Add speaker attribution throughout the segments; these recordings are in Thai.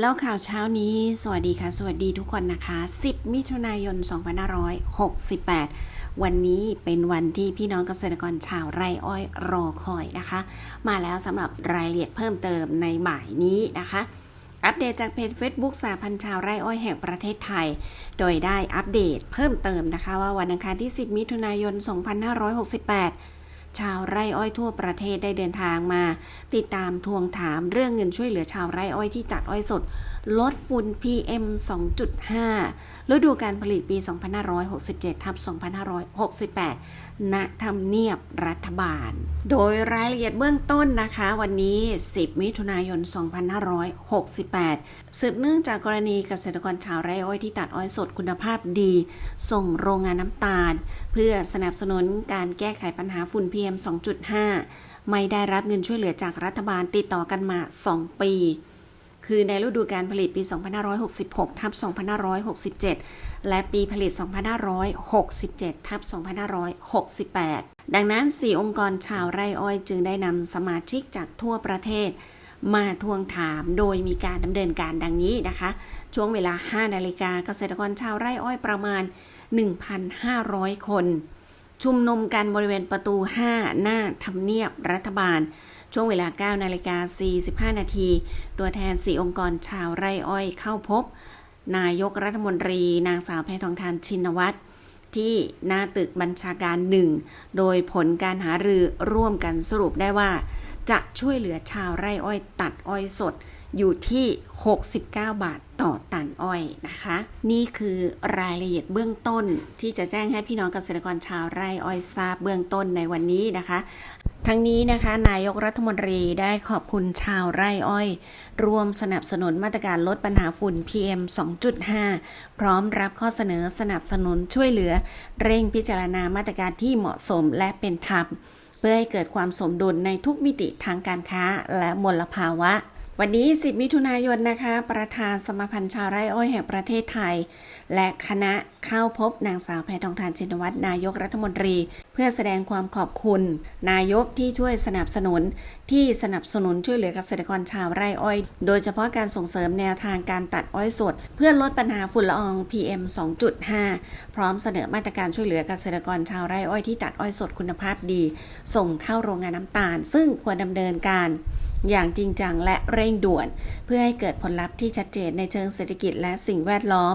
Speaker 1: แล้วข่าวเช้านี้ สวัสดีค่ะ สวัสดีทุกคนนะคะ 10 มิถุนายน 2568 วันนี้เป็นวันที่พี่น้องเกษตรกรชาวไร่อ้อยรอคอยนะคะ มาแล้วสำหรับรายละเอียดเพิ่มเติมในบ่ายนี้นะคะ อัปเดตจากเพจ Facebook สาพันชาวไร่อ้อยแห่งประเทศไทย โดยได้อัปเดตเพิ่มเติมนะคะ ว่าวันอังคารที่ 10 มิถุนายน 2568 ชาวไร่อ้อยทั่วประเทศได้เดินทางมา ติดตามทวงถามเรื่องเงินช่วยเหลือชาวไร่อ้อยที่ตัดอ้อยสด ลดฝุ่น PM 2.5 ฤดูการผลิตปี 2567ทับ2568 ณ ทำเนียบรัฐบาล โดยรายละเอียดเบื้องต้นนะคะ วันนี้ 10 มิถุนายน 2568 สืบเนื่องจากกรณีเกษตรกรชาวไร่อ้อยที่ตัดอ้อยสดคุณภาพดี ส่งโรงงานน้ำตาล เพื่อสนับสนุนการแก้ไขปัญหาฝุ่น PM 2.5 ไม่ได้รับเงินช่วยเหลือจากรัฐบาลติดต่อกันมา 2 ปี คือในฤดูการผลิตปี 2566 ทับ 2567 และปีผลิต 2567 ทับ 2568 ดังนั้น 4 องค์กรชาวไร่อ้อยจึงได้นำสมาชิกจากทั่วประเทศ มาทวงถามโดยมีการดำเนินการดังนี้นะคะ ช่วงเวลา 5 นาฬิกาเกษตรกรชาวไร่อ้อยประมาณ 1,500 คน ชุมนุมกันบริเวณประตู 5 หน้าทำเนียบรัฐบาล ช่วงเวลา 9 นาฬิกา 45 นาที ตัวแทน 4 องค์กรชาวไร่อ้อยเข้าพบ นายกรัฐมนตรี นางสาวแพทองทานชินวัตรที่หน้าตึกบัญชาการหนึ่ง โดยผลการหารือร่วมกันสรุปได้ว่า จะช่วยเหลือชาวไร่อ้อยตัดอ้อยสด อยู่ที่ 69 บาทต่อตันอ้อยนะคะ นี่คือรายละเอียดเบื้องต้นที่จะแจ้งให้พี่น้องเกษตรกรชาวไร่อ้อยทราบเบื้องต้นในวันนี้นะคะ ทั้งนี้นะคะ นายกรัฐมนตรีได้ขอบคุณชาวไร่อ้อย รวมสนับสนุนมาตรการลดปัญหาฝุ่น PM 2.5 พร้อมรับข้อเสนอสนับสนุนช่วยเหลือ เร่งพิจารณามาตรการที่เหมาะสมและเป็นธรรมเพื่อให้เกิดความสมดุลในทุกมิติทางการค้าและมลภาวะ วันนี้ 10 มิถุนายนนะคะ ประธานสมาพันธ์ชาวไร่อ้อยแห่งประเทศไทย และคณะเข้าพบนางสาวแพทองทานชินวัตรนายกรัฐมนตรี เพื่อแสดงความขอบคุณ นายกที่ช่วยสนับสนุน ที่สนับสนุนช่วยเหลือเกษตรกรชาวไร่อ้อย โดยเฉพาะการส่งเสริมแนวทางการตัดอ้อยสด เพื่อลดปัญหาฝุ่นละออง PM 2.5 พร้อมเสนอมาตรการช่วยเหลือเกษตรกรชาวไร่อ้อยที่ตัดอ้อยสดคุณภาพดี ส่งเข้าโรงงานน้ำตาล ซึ่งควรดำเนินการอย่างจริงจังและเร่งด่วน เพื่อให้เกิดผลลัพธ์ที่ชัดเจนในเชิงเศรษฐกิจและสิ่งแวดล้อม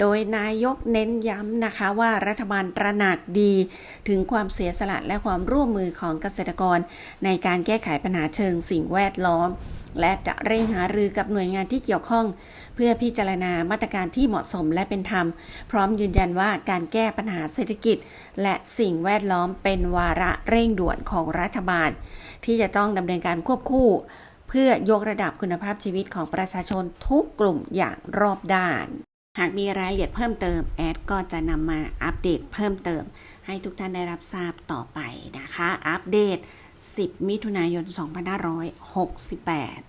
Speaker 1: โดยนายกเน้นย้ำนะคะว่ารัฐบาลตระหนักดี ถึงความเสียสละและความร่วมมือของเกษตรกร ในการแก้ไขปัญหาเชิงสิ่งแวดล้อม และจะเร่งหารือกับหน่วยงานที่เกี่ยวข้อง เพื่อพิจารณามาตรการที่เหมาะสมและเป็นธรรม พร้อมยืนยันว่าการแก้ปัญหาเศรษฐกิจ และสิ่งแวดล้อมเป็นวาระเร่งด่วนของรัฐบาล ที่จะต้องดำเนินการควบคู่ เพื่อยกระดับคุณภาพชีวิตของประชาชนทุกกลุ่มอย่างรอบด้าน หากมีรายละเอียดเพิ่มเติมแอดก็จะนำมาอัปเดตเพิ่มเติมให้ทุกท่านได้รับทราบต่อไปนะคะ อัปเดต 10 มิถุนายน 2568